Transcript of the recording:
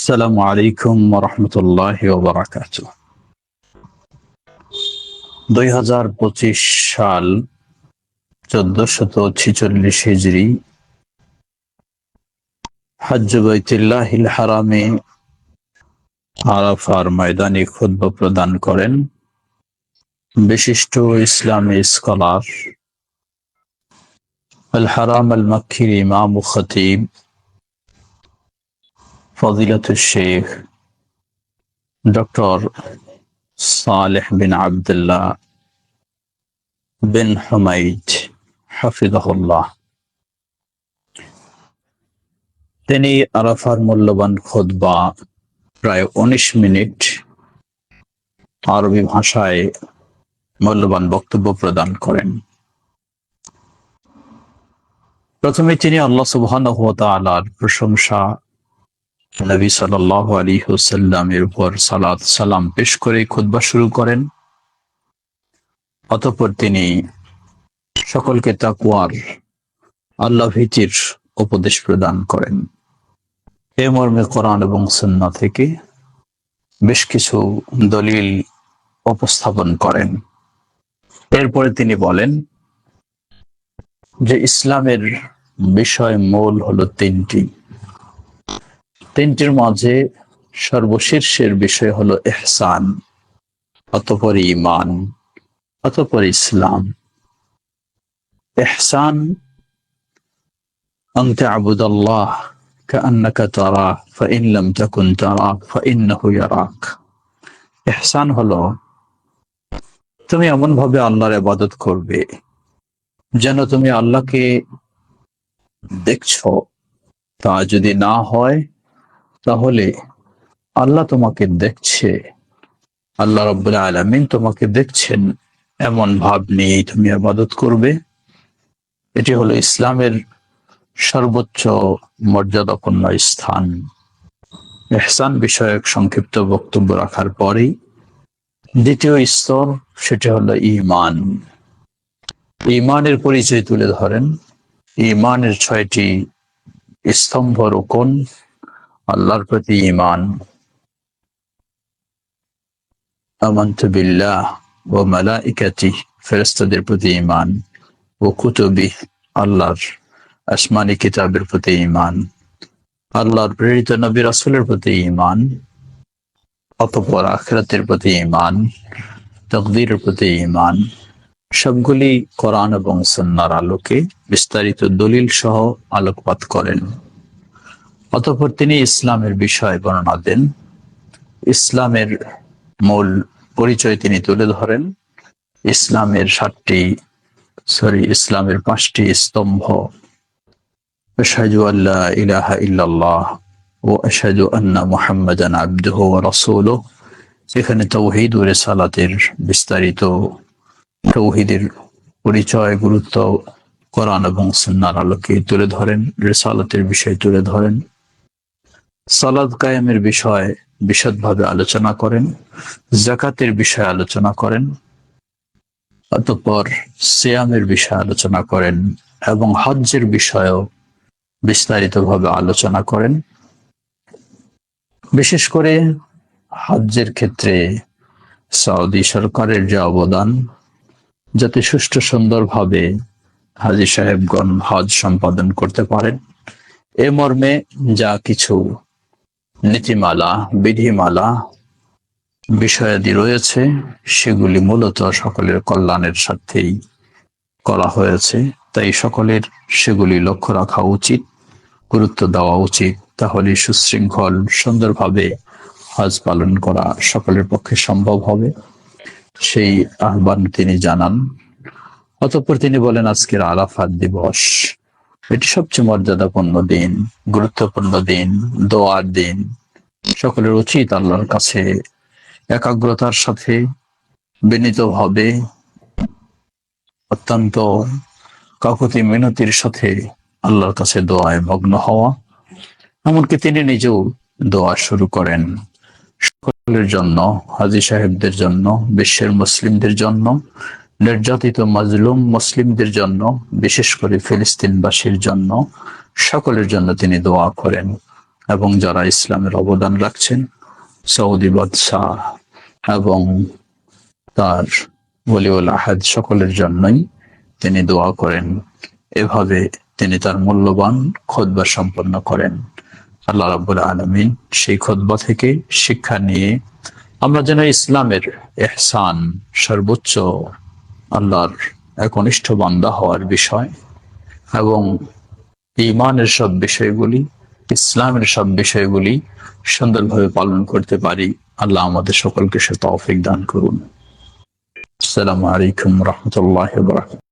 আসসালামু আলাইকুম রহমতুল্লাহ বারাকাত দুই হাজার পঁচিশ সাল চোদ্দশত ছিচল্লিশ হিজড়ি হজ্জ বৈতুল্লাহিল হারামে আরাফার ময়দানে খুদ্ব প্রদান করেন বিশিষ্ট ইসলামী স্কলার আল হারাম আল মক্কির ইমাম খতিব فضيلة الشيخ دكتور صالح بن عبد الله بن حميد حفظه الله তিনি আরাফার মূল্যবান খোদবা প্রায় উনিশ মিনিট আরবি ভাষায় মূল্যবান বক্তব্য প্রদান করেন প্রথমে তিনি আল্লাহ সুবহানাহু ওয়া তাআলার প্রশংসা নবী সাল্লাহ আলী হুসাল্লামের উপর সালাত, সালাম পেশ করে খুতবা শুরু করেন। অতঃপর তিনি সকলকে তাকুয়ার আল্লাহ ভীতির উপদেশ প্রদান করেন। এ মর্মে কোরআন এবং সন্না থেকে বেশ কিছু দলিল উপস্থাপন করেন। এরপরে তিনি বলেন যে ইসলামের বিষয় মূল হলো তিনটি। তিনটির মাঝে সর্বশীর্ষের বিষয় হলো এহসান অতপর ইমান অতপর ইসলাম এহসান أن تعبد الله كأنك تراه فإن لم تكن تراه فإنه يراك এহসান হলো তুমি এমন ভাবে আল্লাহর ইবাদত করবে যেন তুমি আল্লাহকে দেখছো তা যদি না হয় তাহলে আল্লাহ তোমাকে দেখছে। আল্লাহ রব্বুল্লাহ আলমিন তোমাকে দেখছেন। এমন ভাব নিয়েই তুমি আবাদত করবে। এটি হলো ইসলামের সর্বোচ্চ মর্যাদাপূর্ণ স্থান। এহসান বিষয়ক সংক্ষিপ্ত বক্তব্য রাখার পরেই দ্বিতীয় স্তর, সেটি হলো ইমান ইমানের পরিচয় তুলে ধরেন। ইমানের ছয়টি স্তম্ভ রোকন আল্লাহর প্রতি ইমান আমন্ত বিল্লাহ ও মালাইকাতি ফেরেস্তাদের প্রতি ইমান ও কুতুবি আল্লাহর আসমানি কিতাবের প্রতি ইমান আল্লাহর প্রেরিত নবী রাসুলের প্রতি ইমান অতপর আখরাতের প্রতি ইমান তকদিরের প্রতি ইমান সবগুলি কোরআন এবং সন্ন্যার আলোকে বিস্তারিত দলিল সহ আলোকপাত করেন। অতঃপর তিনি ইসলামের বিষয় বর্ণনা দেন। ইসলামের মূল পরিচয় তিনি তুলে ধরেন। ইসলামের সাতটি, সরি, ইসলামের পাঁচটি স্তম্ভ। আল্লাহ ইলাহা ইল্লাল্লাহ ও আশহাদু আন্না মুহাম্মাদান আবদুহু ওয়া রাসূলুহু। এখানে তৌহিদ ও রিসালাতের বিস্তারিত তৌহিদের পরিচয়, গুরুত্ব, কোরআন এবং সুন্নার আলোকে তুলে ধরেন, রেসালতের বিষয় তুলে ধরেন। সালাদ কায়েমের বিষয়ে বিশদভাবে আলোচনা করেন, জাকাতের বিষয়ে আলোচনা করেন, অতঃপর সিয়ামের বিষয়ে আলোচনা করেন এবং হজ্জের বিষয়েও বিস্তারিতভাবে আলোচনা করেন। বিশেষ করে হজ্জের ক্ষেত্রে সৌদি সরকারের যে অবদান, যাতে সুষ্ঠু সুন্দরভাবে হাজি সাহেবগণ হজ সম্পাদন করতে পারেন। এ মর্মে যা কিছু নীতিমালা, বিধিমালা বিষয়াদি রয়েছে, সেগুলি মূলত সকলের কল্যাণের স্বার্থেই করা হয়েছে। তাই সকলের সেগুলি লক্ষ্য রাখা উচিত, গুরুত্ব দেওয়া উচিত, তাহলে সুশৃঙ্খল, সুন্দরভাবে হজ পালন করা সকলের পক্ষে সম্ভব হবে। সেই আহ্বান তিনি জানান। অতঃপর তিনি বলেন, আজকের আরাফাত দিবস। এটি সবচেয়ে মর্যাদাপূর্ণ দিন, গুরুত্বপূর্ণ দিন, দোয়ার দিন। সকলের উচিত আল্লাহর কাছে একাগ্রতার সাথে বিনীতভাবে অত্যন্ত কাকুতি মিনতির সাথে আল্লাহর কাছে দোয়ায় মগ্ন হওয়া। এমনকি তিনি নিজেও দোয়া শুরু করেন। সকলের জন্য, হাজি সাহেবদের জন্য, বিশ্বের মুসলিমদের জন্য নির্যাতিত মাজলুম মুসলিমদের জন্য, বিশেষ করে ফিলিস্তিনবাসীর জন্য, সকলের জন্য তিনি দোয়া করেন এবং যারা ইসলামের অবদান রাখছেন, সৌদি বাদশাহ এবং তার বলিউল আহাদ সকলের জন্যই তিনি দোয়া করেন। এভাবে তিনি তার মূল্যবান খোদবা সম্পন্ন করেন। আল্লাহ রাব্বুল আলমিন সেই খোদবা থেকে শিক্ষা নিয়ে আমরা যেন ইসলামের এহসান সর্বোচ্চ আল্লাহর একনিষ্ঠ বান্দা হওয়ার বিষয় এবং ইমানের সব বিষয়গুলি, ইসলামের সব বিষয়গুলি সুন্দরভাবে পালন করতে পারি। আল্লাহ আমাদের সকলকে সে তৌফিক দান করুন। আসসালামু আলাইকুম রহমতুল্লাহ বরাকাতুহু।